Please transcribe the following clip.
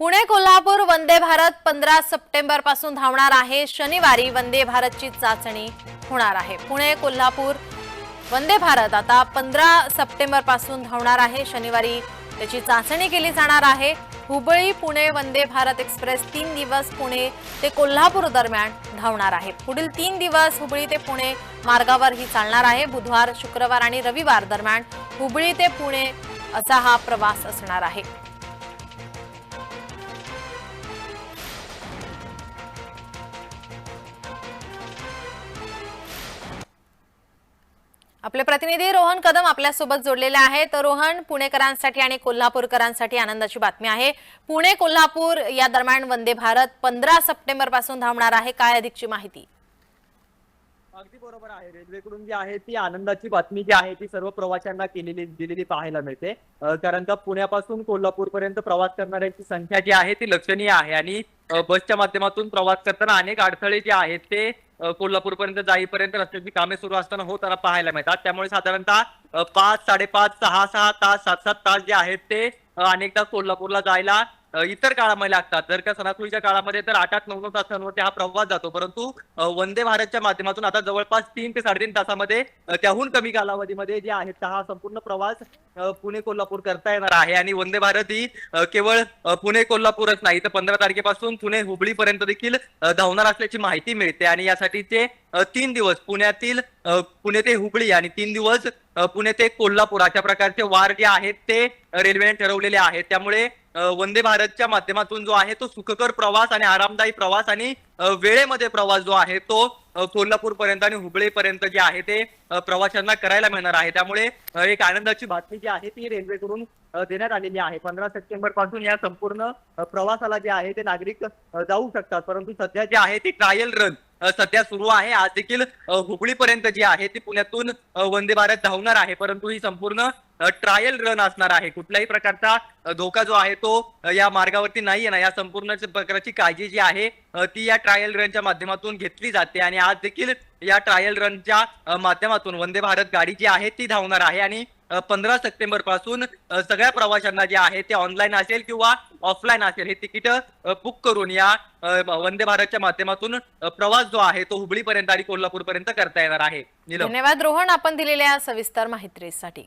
पुणे कोल्हापूर वंदे भारत पंधरा सप्टेंबरपासून धावणार आहे. शनिवारी वंदे भारतची चाचणी होणार आहे. पुणे कोल्हापूर वंदे भारत आता पंधरा सप्टेंबरपासून धावणार आहे. शनिवारी त्याची चाचणी केली जाणार आहे. हुबळी पुणे वंदे भारत एक्सप्रेस तीन दिवस पुणे ते कोल्हापूर दरम्यान धावणार आहे. पुढील तीन दिवस हुबळी ते पुणे मार्गावर ही चालणार आहे. बुधवार शुक्रवार आणि रविवार दरम्यान हुबळी ते पुणे असा हा प्रवास असणार आहे. आपले प्रतिनिधी रोहन कदम आपल्यासोबत जोडलेले आहेत. तर रोहन पुणेकरांसाठी आणि कोल्हापूरकरांसाठी आनंदाची बातमी आहे. पुणे कोल्हापूर या दरम्यान वंदे भारत पंधरा सप्टेंबरपासून धावणार आहे. काय अधिकची माहिती? अगदी बरोबर आहे. रेल्वेकडून जी आहे ती आनंदाची बातमी जी आहे ती सर्व प्रवाशांना केलेली दिलेली पाहायला मिळते. कारण का पुण्यापासून कोल्हापूरपर्यंत प्रवास करणाऱ्यांची संख्या जी आहे ती लक्षणीय आहे. आणि बसच्या माध्यमातून प्रवास करताना अनेक अडथळे जे आहेत ते कोल्हापूर पर्यंत जाईपर्यंत रस्त्याची कामे सुरू असताना होताना पाहायला मिळतात. त्यामुळे साधारणतः पाच साडेपाच सहा सहा तास सात सात तास जे आहेत ते अनेकदा कोल्हापूरला जायला इतर काळामध्ये लागतात. जर का सणासुदीच्या काळामध्ये तर आठ आठ नऊ नऊ तासांवरती हा प्रवास जातो. परंतु वंदे भारतच्या माध्यमातून आता जवळपास तीन ते साडेतीन तासामध्ये त्याहून कमी कालावधीमध्ये जे आहे हा संपूर्ण प्रवास पुणे कोल्हापूर करता येणार आहे. आणि वंदे भारत ही केवळ पुणे कोल्हापूरच नाही तर पंधरा तारखेपासून पुणे हुबळी पर्यंत देखील धावणार असल्याची माहिती मिळते. आणि यासाठीचे तीन दिवस पुण्यातील पुणे ते हुबळी आणि तीन दिवस पुणे ते कोल्हापूर अशा प्रकारचे वार जे आहेत ते रेल्वेने ठरवलेले आहेत. त्यामुळे वंदे भारतच्या माध्यमातून जो आहे तो सुखकर प्रवास आणि आरामदायी प्रवास आणि वेळेमध्ये प्रवास जो आहे तो कोल्हापूर पर्यंत आणि हुबळी पर्यंत जे आहे ते प्रवाशांना करायला मिळणार आहे. त्यामुळे एक आनंदाची बातमी जी आहे ती रेल्वेकडून देण्यात आलेली आहे. पंधरा सप्टेंबरपासून या संपूर्ण प्रवासाला जे आहे ते नागरिक जाऊ शकतात. परंतु सध्या जे आहे ती ट्रायल रन सध्या सुरू आहे. आज देखील हुबळी पर्यंत जी आहे ती पुण्यातून वंदे भारत धावणार आहे. परंतु ही संपूर्ण ट्रायल रन असणार आहे. कुठल्याही प्रकारचा धोका जो आहे तो या मार्गावरती नाही ना. या संपूर्ण प्रकारची काळजी जी आहे ती या ट्रायल रनच्या माध्यमातून घेतली जाते आणि आज देखील या ट्रायल रनच्या माध्यमातून वंदे भारत गाडी जी आहे ती धावणार आहे. आणि पंधरा सप्टेंबरपासून सगळ्या प्रवाशांना जे आहे ते ऑनलाईन असेल किंवा ऑफलाईन असेल हे तिकीट बुक करून या वंदे भारतच्या माध्यमातून प्रवास जो आहे तो हुबळी पर्यंत आणि कोल्हापूर पर्यंत करता येणार आहे. धन्यवाद रोहन आपण दिलेल्या सविस्तर माहितीसाठी.